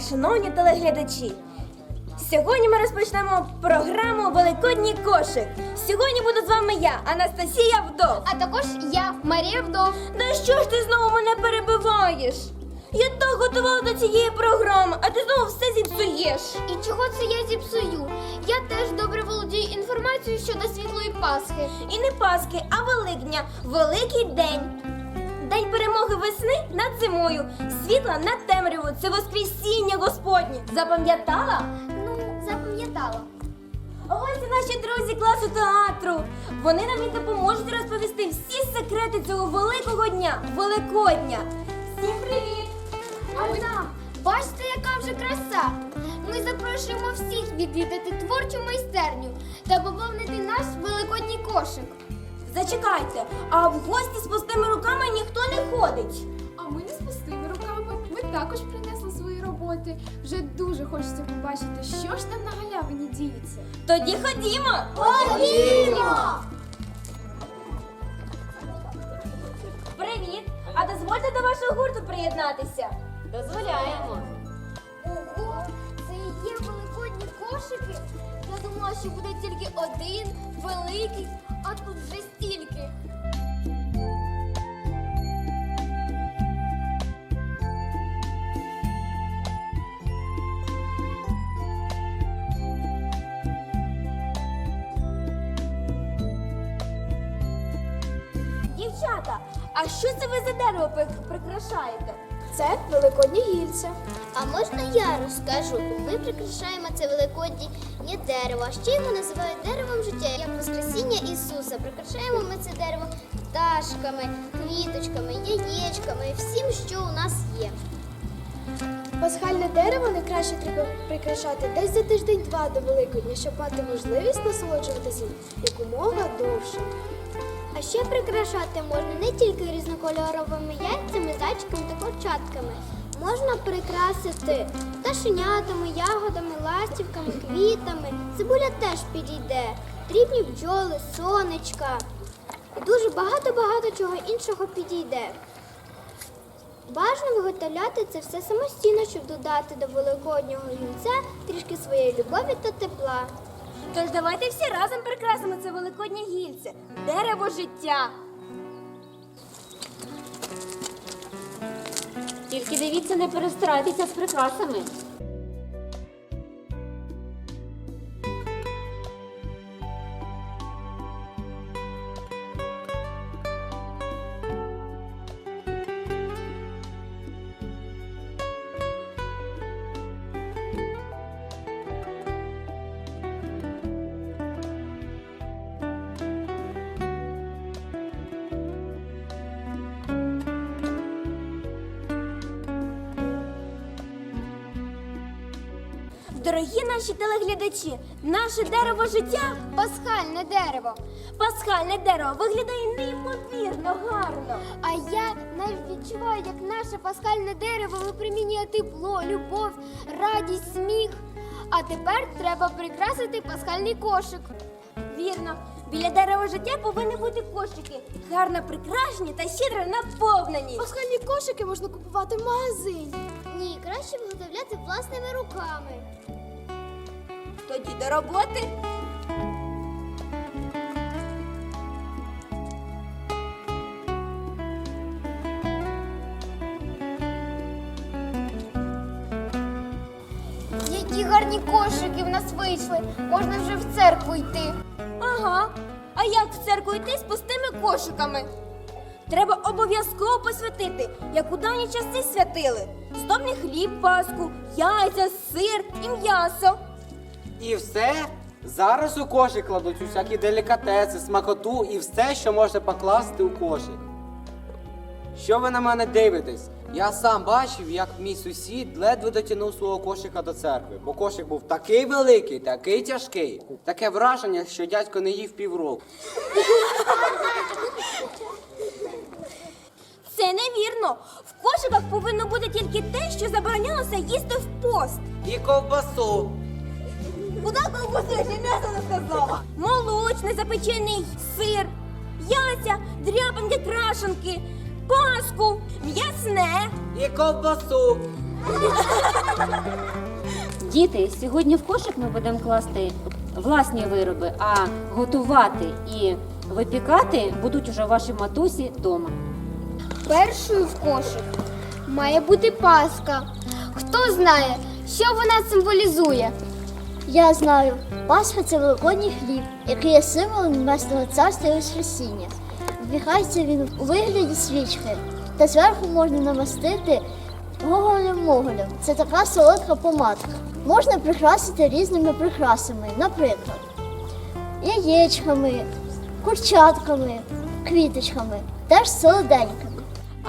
шановні телеглядачі! Сьогодні ми розпочнемо програму Великодній кошик. Сьогодні буду з вами я, Анастасія Вдов. А також я, Марія Вдов. Та що ж ти знову мене перебиваєш? Я так готувала до цієї програми, а ти знову все зіпсуєш. І чого це я зіпсую? Я теж добре володію інформацією щодо світлої Пасхи. І не Пасхи, а Великдня. Великий день. День перемоги весни над зимою, світла над темрявою. Це Воскресіння Господнє. Запам'ятала? Ну, запам'ятала. Ось і наші друзі класу театру. Вони нам і допоможуть розповісти всі секрети цього великого дня, Великодня. Всім привіт! Анна, бачите, яка вже краса. Ми запрошуємо всіх відвідати творчу майстерню та поповнити наш великодній кошик. Зачекайте, а в гості з пустими руками ніхто не ходить. А ми не з пустими руками. Ми також принесли свої роботи. Вже дуже хочеться побачити, що ж там на галявині діється. Тоді ходімо! Ходімо! Привіт! А дозвольте до вашого гурту приєднатися. Дозволяємо. Ого, це і є великодні кошики. Я думала, що буде тільки один, великий, а тут вже стільки. А що це ви за дерево пик- прикрашаєте? Це великодні гільця. А можна я розкажу? Ми прикрашаємо це великоднє дерево. Ще його називають деревом життя, як Воскресіння Ісуса. Прикрашаємо ми це дерево пташками, квіточками, яєчками, всім, що у нас є. Пасхальне дерево найкраще треба прикрашати десь за тиждень-два до Великодня, щоб мати можливість насолоджуватися якомога довше. А ще прикрашати можна не тільки різнокольоровими яйцями, зайчиками та курчатками. Можна прикрасити пташенятами, ягодами, ластівками, квітами. Цибуля теж підійде. Дрібні бджоли, сонечка. І дуже багато-багато чого іншого підійде. Бажано виготовляти це все самостійно, щоб додати до великоднього гінця трішки своєї любові та тепла. Тож давайте всі разом прикрасимо це великоднє гільце. Дерево життя. Тільки дивіться, не перестарайтеся з прикрасами. Дорогі наші телеглядачі, наше дерево життя, Пасхальне дерево. пасхальне дерево, виглядає неймовірно гарно. А я навіть відчуваю, як наше пасхальне дерево випромінює тепло, любов, радість, сміх. А тепер треба прикрасити пасхальний кошик. Вірно, біля дерева життя повинні бути кошики, гарно прикрашені та щедро наповнені. Пасхальні кошики можна купувати в магазині. Ні, краще виготовляти власними руками. Тоді до роботи. Які гарні кошики в нас вийшли. Можна вже в церкву йти. Ага. А як в церкву йти з пустими кошиками? Треба обов'язково посвятити, як у давні часи святили. Здобний хліб, паску, яйця, сир і м'ясо. І все зараз у кошик кладуть усякі делікатеси, смакоту і все, що можна покласти у кошик. Що ви на мене дивитесь? Я сам бачив, як мій сусід ледве дотягнув свого кошика до церкви, бо кошик був такий великий, такий тяжкий. Таке враження, що дядько не їв півроку. Невірно. В кошиках повинно бути тільки те, що заборонялося їсти в пост. І ковбасу. Куди ковбасу? Я ще м'ясо не сказала. Молочний запечений сир, яйця, дряпинки, крашенки, паску, м'ясне. І ковбасу. Діти, сьогодні в кошик ми будемо класти власні вироби, а готувати і випікати будуть уже ваші матусі вдома. Першою в кошик має бути паска. Хто знає, що вона символізує? Я знаю, Пасха це великодній хліб, який є символом Небесного Царства і Воскресіння. Вбігається він у вигляді свічки, та зверху можна намастити гоголем-моголем. Це така солодка помадка. Можна прикрасити різними прикрасами, наприклад, яєчками, курчатками, квіточками, теж солоденькими.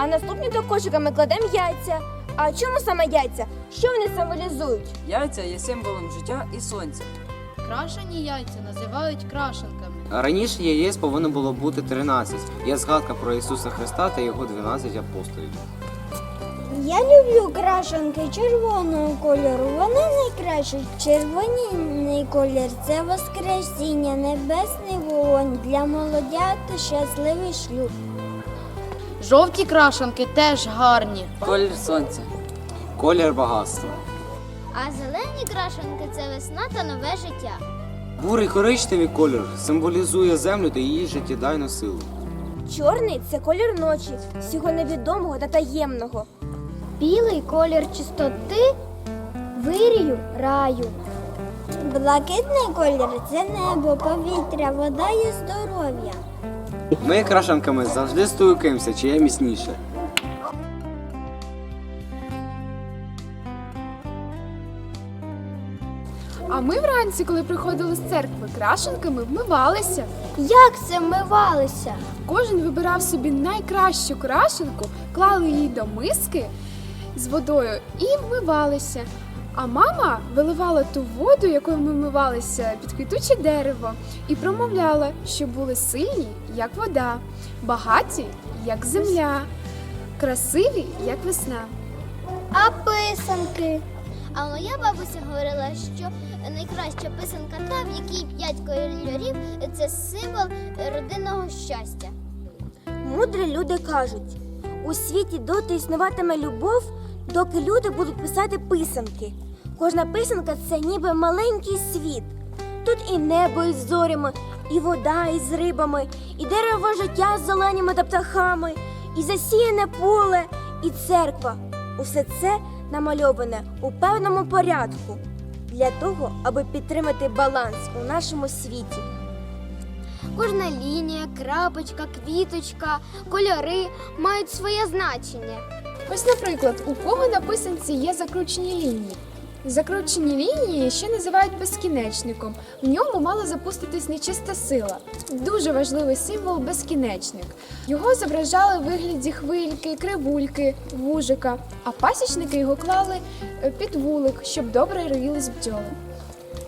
А наступні до кошика ми кладемо яйця. А чому саме яйця? Що вони символізують? Яйця є символом життя і сонця. Крашені яйця називають крашенками. Раніше яєць повинно було бути 13. Є згадка про Ісуса Христа та його 12 апостолів. Я люблю крашенки червоного кольору. Вони найкращі. Червоний колір це воскресіння, небесний вогонь для молодят та щасливий шлюб. Жовті крашенки теж гарні. Колір сонця. Колір багатства. А зелені крашенки це весна та нове життя. Бурий коричневий колір символізує землю та її життєдайну силу. Чорний це колір ночі, всього невідомого та таємного. Білий колір чистоти, вирію, раю. Блакитний колір це небо, повітря, вода і здоров'я. Ми крашенками завжди стукаємося, чиє міцніше. А ми вранці, коли приходили з церкви, крашенками вмивалися. Як це вмивалися? Кожен вибирав собі найкращу крашенку, клали її до миски з водою і вмивалися. А мама виливала ту воду, якою ми вмивалися, під квітуче дерево, і промовляла, що були сильні, як вода, багаті, як земля, красиві, як весна. А писанки. А моя бабуся говорила, що найкраща писанка та, в якій п'ять кольорів це символ родинного щастя. Мудрі люди кажуть: у світі доти існуватиме любов, доки люди будуть писати писанки. Кожна писанка це ніби маленький світ. Тут і небо із зорями, і вода із рибами, і дерево життя з зеленями та птахами, і засіяне поле, і церква. Усе це намальоване у певному порядку для того, аби підтримати баланс у нашому світі. Кожна лінія, крапочка, квіточка, кольори мають своє значення. Ось, наприклад, у кого на писанці є закручені лінії. Закручені лінії ще називають безкінечником. В ньому мала запуститись нечиста сила. Дуже важливий символ безкінечник. Його зображали в вигляді хвильки, кривульки, вужика, а пасічники його клали е, під вулик, щоб добре роїлись бджоли.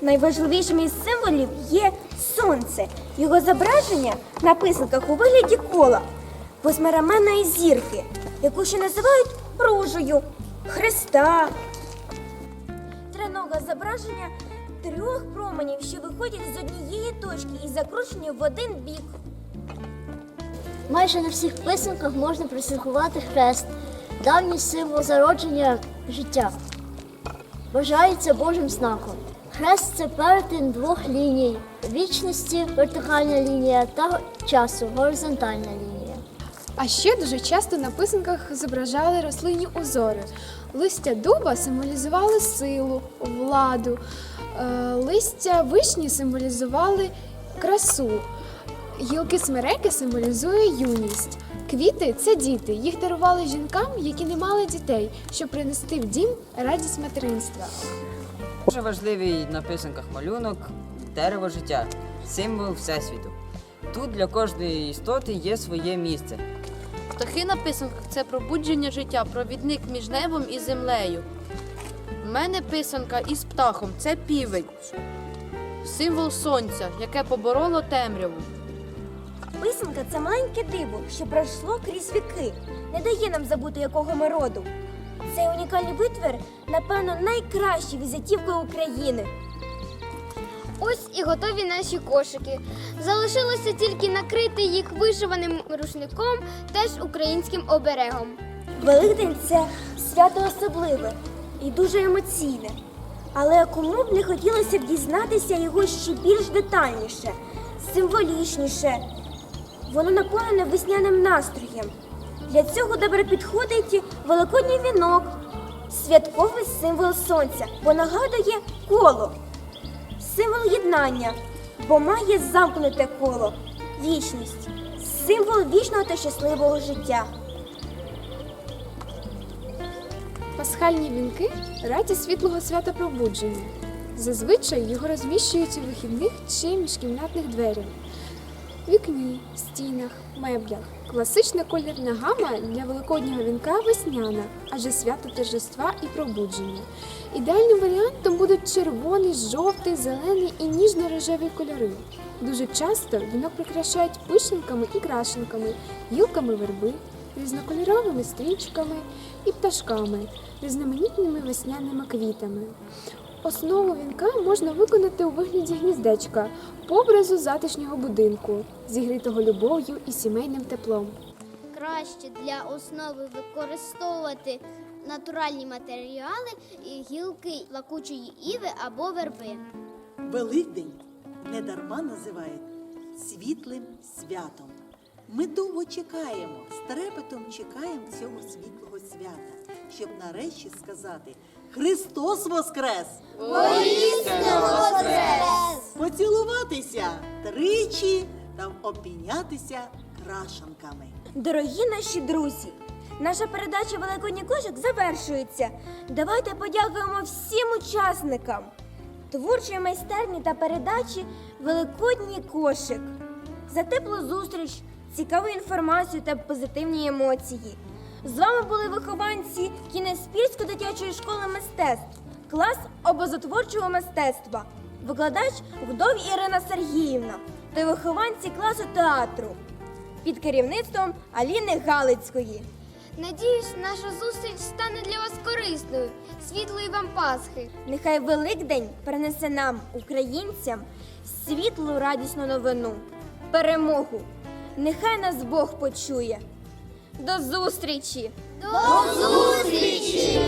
Найважливішим із символів є сонце. Його зображення на писанках у вигляді кола, восьмираменної зірки, яку ще називають ружею, хреста. Треноге зображення трьох променів, що виходять з однієї точки і закручені в один бік. Майже на всіх писанках можна присвяткувати хрест, давній символ зародження життя. Вважається Божим знаком. Хрест це перетин двох ліній вічності, вертикальна лінія та часу, горизонтальна лінія. А ще дуже часто на писанках зображали рослинні узори. Листя дуба символізували силу, владу, е, листя вишні символізували красу, гілки смереки символізує юність. Квіти це діти. Їх дарували жінкам, які не мали дітей, щоб принести в дім радість материнства. Дуже важливий на писанках малюнок дерево життя, символ Всесвіту. Тут для кожної істоти є своє місце. Птахи на писанках це пробудження життя, провідник між небом і землею. У мене писанка із птахом це півень, символ сонця, яке побороло темряву. Писанка це маленьке диво, що пройшло крізь віки, не дає нам забути, якого ми роду. Цей унікальний витвір, напевно, найкращий візитівкою України. Ось і готові наші кошики. Залишилося тільки накрити їх вишиваним рушником, теж українським оберегом. Великдень це свято особливе і дуже емоційне. Але кому б не хотілося б дізнатися його ще більш детальніше, символічніше. Воно наповнене весняним настроєм. Для цього добре підходить великодній вінок, святковий символ сонця, бо нагадує коло, символ єднання, бо має замкнуте коло, вічність, символ вічного та щасливого життя. Пасхальні вінки раді світлого свята пробудження. Зазвичай його розміщують у вихідних чи міжкімнатних дверях, вікні, стінах, меблях. Класична колірна гама для великоднього вінка весняна, адже свято торжества і пробудження. Ідеальним варіантом будуть червоний, жовтий, зелений і ніжно-рожеві кольори. Дуже часто вінок прикрашають пишенками і крашенками, гілками верби, різнокольоровими стрічками і пташками, різноманітними весняними квітами. Основу вінка можна виконати у вигляді гніздечка по образу затишнього будинку, зігрітого любов'ю і сімейним теплом. Краще для основи використовувати натуральні матеріали і гілки плакучої іви або верби. Великдень недарма називають світлим святом. Ми довго чекаємо, з трепетом чекаємо цього світлого свята, щоб нарешті сказати Христос Воскрес! Поцілуватися тричі та обмінятися крашанками. Дорогі наші друзі, наша передача Великодній кошик завершується. Давайте подякуємо всім учасникам творчої майстерні та передачі Великодній кошик за теплу зустріч, цікаву інформацію та позитивні емоції. З вами були вихованці Кінеспільської дитячої школи мистецтв, клас образотворчого мистецтва, викладач вдові Ірина Сергіївна та вихованці класу театру під керівництвом Аліни Галицької. Надіюсь, наша зустріч стане для вас корисною. Світлої вам Пасхи! Нехай Великдень принесе нам, українцям, світлу радісну новину, перемогу. Нехай нас Бог почує. До зустрічі! До зустрічі!